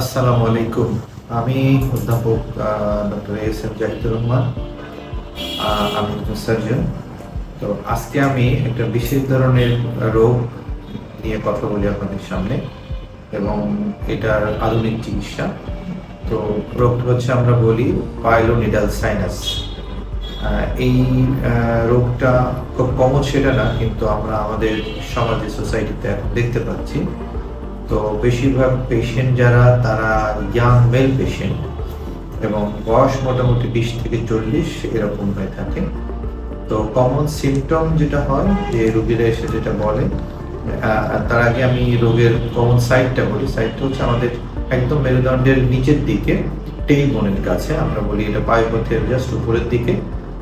আসসালামু আলাইকুম। আমি অধ্যাপক doctor S M Jahidur Rahman আমি একজন সার্জন। তো আজকে আমি একটা বিশেষ ধরনের রোগ নিয়ে কথা বলি আপনাদের সামনে এবং এটার আধুনিক চিকিৎসা। তো রোগটা হচ্ছে আমরা বলি পাইলোনিডাল সাইনাস। এই রোগটা খুব কমন সেটা না, কিন্তু আমরা আমাদের সমাজে, সোসাইটিতে এখন দেখতে পাচ্ছি। তো বেশিরভাগ পেশেন্ট যারা, তারা ইয়াং মেল পেশেন্ট এবং বয়স মোটামুটি বিশ থেকে চল্লিশ এরকম হয়ে থাকে। তো কমন সিমটম যেটা হয়, যে রোগীরা এসে যেটা বলে তার আগে আমি রোগের কমন সাইডটা বলি। সাইডটা হচ্ছে আমাদের একদম মেরুদণ্ডের নিচের দিকে টেই বোনের কাছে। আমরা বলি এটা পায়ুপথের জাস্ট উপরের দিকে।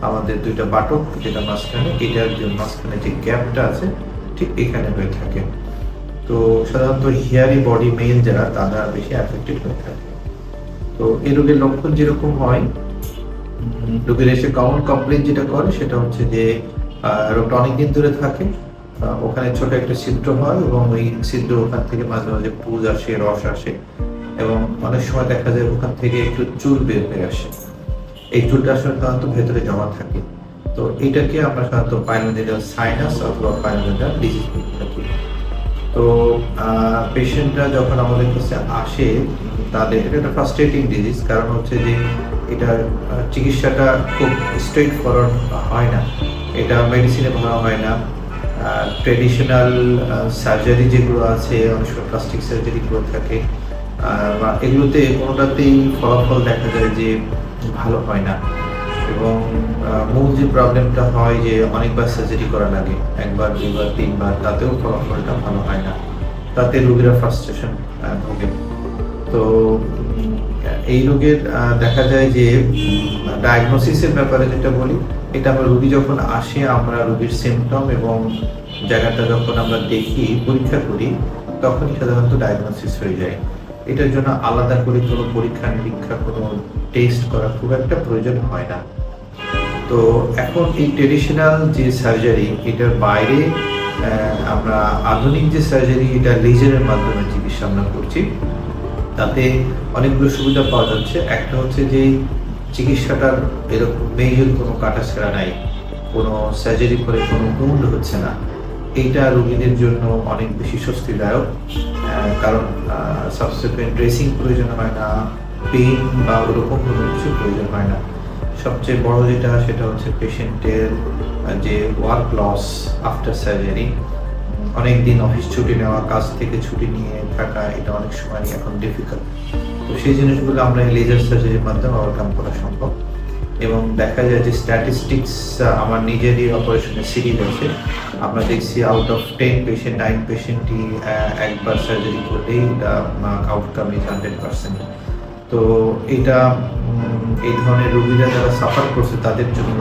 আমাদের দুইটা বাটক যেটা মাঝখানে, এটার মাঝখানে যে গ্যাপটা আছে, ঠিক এখানে হয়ে থাকে। তো সাধারণত হেয়ারি বডি মেল যারা, তারা বেশি অ্যাফেক্টেড হয়ে থাকে। তো এই রোগের লক্ষণ যেরকম হয় রোগীর এসে কমন কমপ্লেন যেটা করে, সেটা হচ্ছে যে রোগটা অনেকদিন ধরে থাকে। ওখানে ছোট একটা ছিদ্র হয় এবং ওই ছিদ্র ওখান থেকে মাঝে মাঝে পুজ আসে, রস আসে এবং অনেক সময় দেখা যায় ওখান থেকে একটু চুল বের হয়ে আসে। এই চুলটা আসলে সাধারণত ভেতরে জমা থাকে। তো এটাকে আমরা সাধারণত পাইলোনিডাল সাইনাস অথবা পাইলোনিডাল ডিজিজ তো পেশেন্টরা যখন আমাদের কাছে আসে তাদের এটা একটা ফ্রাস্ট্রেটিং ডিজিজ কারণ হচ্ছে যে আহ, চিকিৎসাটা খুব স্ট্রেট ফরওয়ার্ড হয় না। এটা মেডিসিনে ভালো হয় না। ট্রেডিশনাল সার্জারি যেগুলো আছে অনেক সময় প্লাস্টিক সার্জারিগুলো থাকে এগুলোতে কোনোটাতেই ফলাফল দেখা যায় যে ভালো হয় না। এবং মূল যে প্রবলেমটা হয় যে অনেকবার সার্জারি করা লাগে, একবার, দুইবার, তিনবার, তাতেও ফলাফলটা ভালো হয় না। তাতে রোগীরা ফ্রাস্ট্রেশন ভোগে। তো এই রোগের দেখা যায় যে ডায়াগনোসিসের ব্যাপারে যেটা বলি, এটা আমরা রোগী যখন আসে, আমরা রোগীর সিমটম এবং জায়গাটা যখন আমরা দেখি, পরীক্ষা করি, তখনই সাধারণত ডায়াগনোসিস হয়ে যায়। এটার জন্য আলাদা করে কোনো পরীক্ষা নিরীক্ষা কোনো টেস্ট করা খুব একটা প্রয়োজন হয় না। তো এখন এই ট্রেডিশনাল যে সার্জারি এটার বাইরে আমরা আধুনিক যে সার্জারি এটা লেজারের মাধ্যমে চিকিৎসা আমরা করছি। তাতে অনেকগুলো সুবিধা পাওয়া যাচ্ছে। একটা হচ্ছে যে চিকিৎসাটার এরকম মেজর কোনো কাটাছেড়া নাই। কোনো সার্জারি করে কোনো উন্ড হচ্ছে না। এইটা রোগীদের জন্য অনেক বেশি স্বস্তিদায়ক কারণ সাবসিকুয়েন্ট ড্রেসিং প্রয়োজন হয় না পেইন বা ওরকম কোনো কিছু প্রয়োজন হয় না। সবচেয়ে বড় যেটা, সেটা হচ্ছে পেশেন্টের যে ওয়ার্ক লস আফটার সার্জারি অনেক দিন অফিস ছুটি নেওয়া, কাজ থেকে ছুটি নিয়ে থাকা, এটা অনেক সময় এখন ডিফিকাল্ট তো সেই জিনিসগুলো আমরা এই লেজার সার্জারির মাধ্যমে ওভারকাম করা সম্ভব। এবং দেখা যায় যে স্ট্যাটিস্টিক্স আমার নিজেরই অপারেশনের সিরিজ আছে। আমরা দেখছি out of ten patient nine পেশেন্টই একবার সার্জারি করলেই আউটকাম ইজ হান্ড্রেড পার্সেন্ট তো এটা এই ধরনের রোগীরা যারা সাফার করছে, তাদের জন্য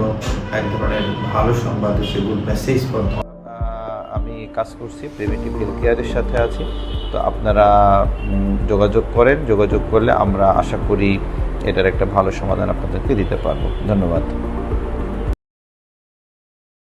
এক ধরনের ভালো সংবাদ হচ্ছে গুড মেসেজ আমি কাজ করছি প্রিভেন্টিভ হেলথ কেয়ারের সাথে আছি। তো আপনারা যোগাযোগ করেন, যোগাযোগ করলে আমরা আশা করি এটার একটা ভালো সমাধান আপনাদেরকে দিতে পারব। ধন্যবাদ।